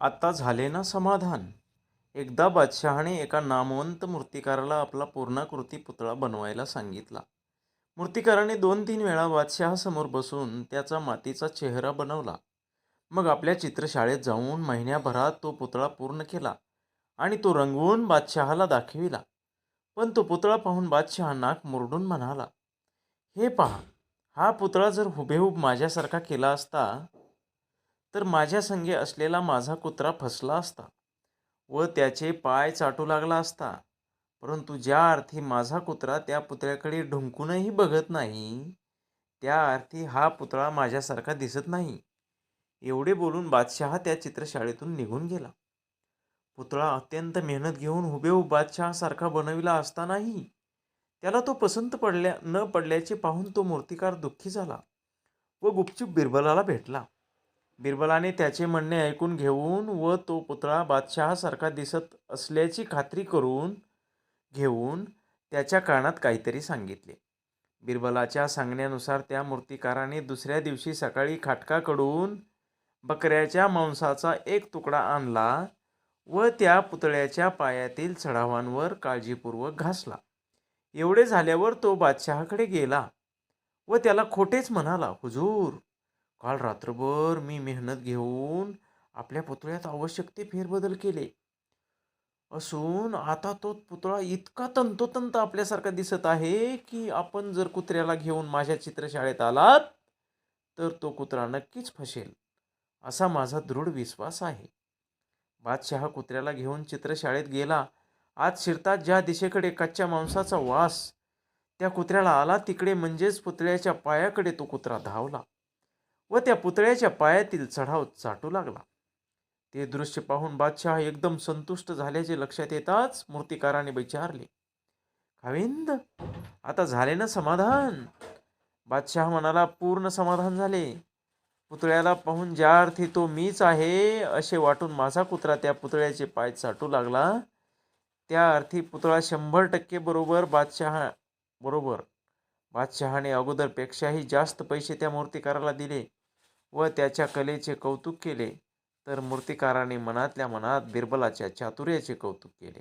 आता झाले ना समाधान. एकदा बादशहाने एका नामवंत मूर्तिकाराला आपला पूर्णाकृती पुतळा बनवायला सांगितला. मूर्तिकाराने दोन तीन वेळा बादशहासमोर बसून त्याचा मातीचा चेहरा बनवला. मग आपल्या चित्रशाळेत जाऊन महिन्याभरात तो पुतळा पूर्ण केला आणि तो रंगवून बादशहाला दाखविला. पण तो पुतळा पाहून बादशहा नाक मुरडून म्हणाला हे पहा हा पुतळा जर हुबेहूब माझ्यासारखा केला असता तर माझ्या संगे असलेला माझा कुत्रा फसला असता व त्याचे पाय चाटू लागला असता. परंतु ज्या अर्थी माझा कुत्रा त्या पुतळ्याकडे ढुंकूनही बघत नाही त्या अर्थी हा पुतळा माझ्यासारखा दिसत नाही. एवढे बोलून बादशहा त्या चित्रशाळेतून निघून गेला. पुतळा अत्यंत मेहनत घेऊन हुबेहूब बादशहासारखा बनविला असतानाही त्याला तो पसंत पडल्या न पडल्याचे पाहून तो मूर्तिकार दुःखी झाला व गुपचूप बिरबलाला भेटला. बिरबलाने त्याचे म्हणणे ऐकून घेऊन व तो पुतळा बादशहासारखा दिसत असल्याची खात्री करून घेऊन त्याच्या कानात काहीतरी सांगितले. बिरबलाच्या सांगण्यानुसार त्या मूर्तिकाराने दुसऱ्या दिवशी सकाळी खाटकाकडून बकऱ्याच्या मांसाचा एक तुकडा आणला व त्या पुतळ्याच्या पायातील चढावांवर काळजीपूर्वक घासला. एवढे झाल्यावर तो बादशहाकडे गेला व त्याला खोटेच म्हणाला हुजूर काल रात्रभर मी मेहनत घेऊन आपल्या पुतळ्यात आवश्यक ते फेरबदल केले. असून आता तो पुतळा इतका तंतोतंत आपल्यासारखा दिसत आहे की आपण जर कुत्र्याला घेऊन माझ्या चित्रशाळेत आलात तर तो कुत्रा नक्कीच फसेल असा माझा दृढ विश्वास आहे. बादशहा कुत्र्याला घेऊन चित्रशाळेत गेला. आज शिरतात ज्या दिशेकडे कच्च्या मांसाचा वास त्या कुत्र्याला आला तिकडे म्हणजेच पुतळ्याच्या पायाकडे तो कुत्रा धावला. व त्या पुतळ्याच्या पायातील चढाव चाटू लागला. ते दृश्य पाहून बादशहा एकदम संतुष्ट झाल्याचे लक्षात येताच मूर्तिकाराने विचारले खाविंद आता झाले ना समाधान? बादशहा म्हणाला पूर्ण समाधान झाले. पुतळ्याला पाहून ज्या अर्थी तो मीच आहे असे वाटून माझा कुत्रा त्या पुतळ्याचे पाय चाटू लागला. त्या अर्थी पुतळा शंभर टक्के बरोबर बादशहा बरोबर. बादशहाने अगोदरपेक्षाही जास्त पैसे त्या मूर्तिकाराला दिले. व त्याच्या कलेचे कौतुक केले. तर मूर्तिकाराने मनातल्या मनात बिरबलाच्या चातुर्याचे कौतुक केले.